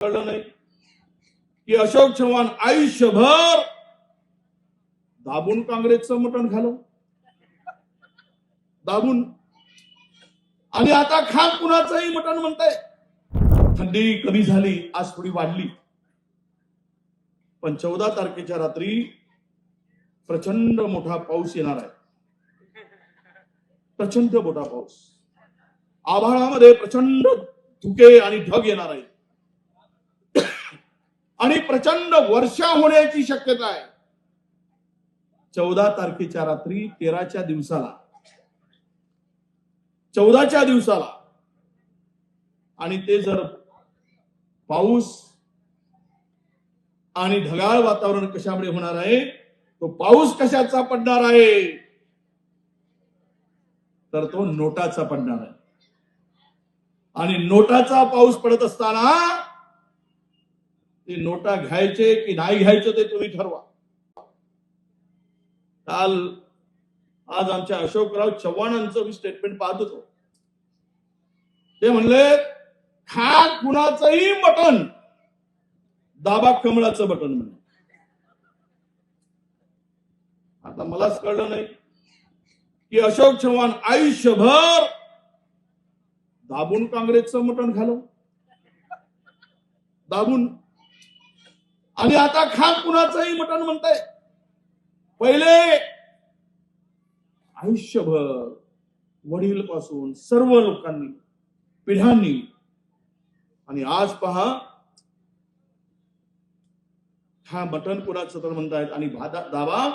कळलं नाही. की अशोक चव्हाण आयुष्यभर दाबून काँग्रेसचं मटण खालं दाबून. आणि आता खान कुणाचंही मटण म्हणताय. थंडी कमी झाली आज थोडी वाढली. पण चौदा तारखेच्या रात्री प्रचंड मोठा पाऊस येणार आहे. प्रचंड मोठा पाऊस. आभाळामध्ये प्रचंड धुके आणि ढग येणार आहेत. आणि प्रचंड वर्षा होण्याची शक्यता आहे. चौदा तारखेच्या रात्री तेराच्या दिवसाला. चौदाच्या दिवसाला. आणि ते जर पाऊस आणि ढगाळ वातावरण कशामुळे होणार आहे? तो पाऊस कशाचा पडणार आहे? तर तो नोटाचा पडणार आहे. आणि नोटाचा पाऊस पडत असताना ते नोटा घ्यायचे की नाही घ्यायचे ते तुम्ही ठरवा. काल आज आमच्या अशोकराव चव्हाणांचं मी स्टेटमेंट पाहत होतो. ते म्हणले खा कुणाचंही मटण. दाबा कमळाचं बटन म्हणे आता मलाच कळलं नाही की अशोक चव्हाण आयुष्यभर दाबून काँग्रेसचं मटण घालव दाबून आणि आता खान कुणाचंही मटण म्हणताय. पहिले आयुष्यभर वडील पासून सर्व लोकांनी पिढ्यांनी आणि आज पहा हा बटन कुणाचं तर म्हणतायत आणि दावा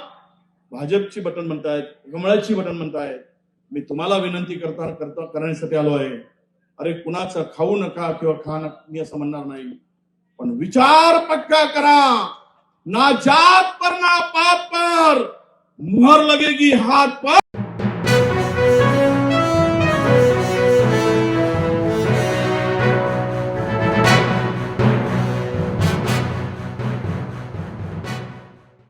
भाजपची बटन म्हणतायत गमळाची बटन म्हणतायत. मी तुम्हाला विनंती करता करता करण्यासाठी आलो आहे. अरे कुणाचं खाऊ नका किंवा खा नका मी असं म्हणणार नाही. पण विचार पक्का करा. ना जात पर ना पाप पर. मुहर लगेगी हाथ पर.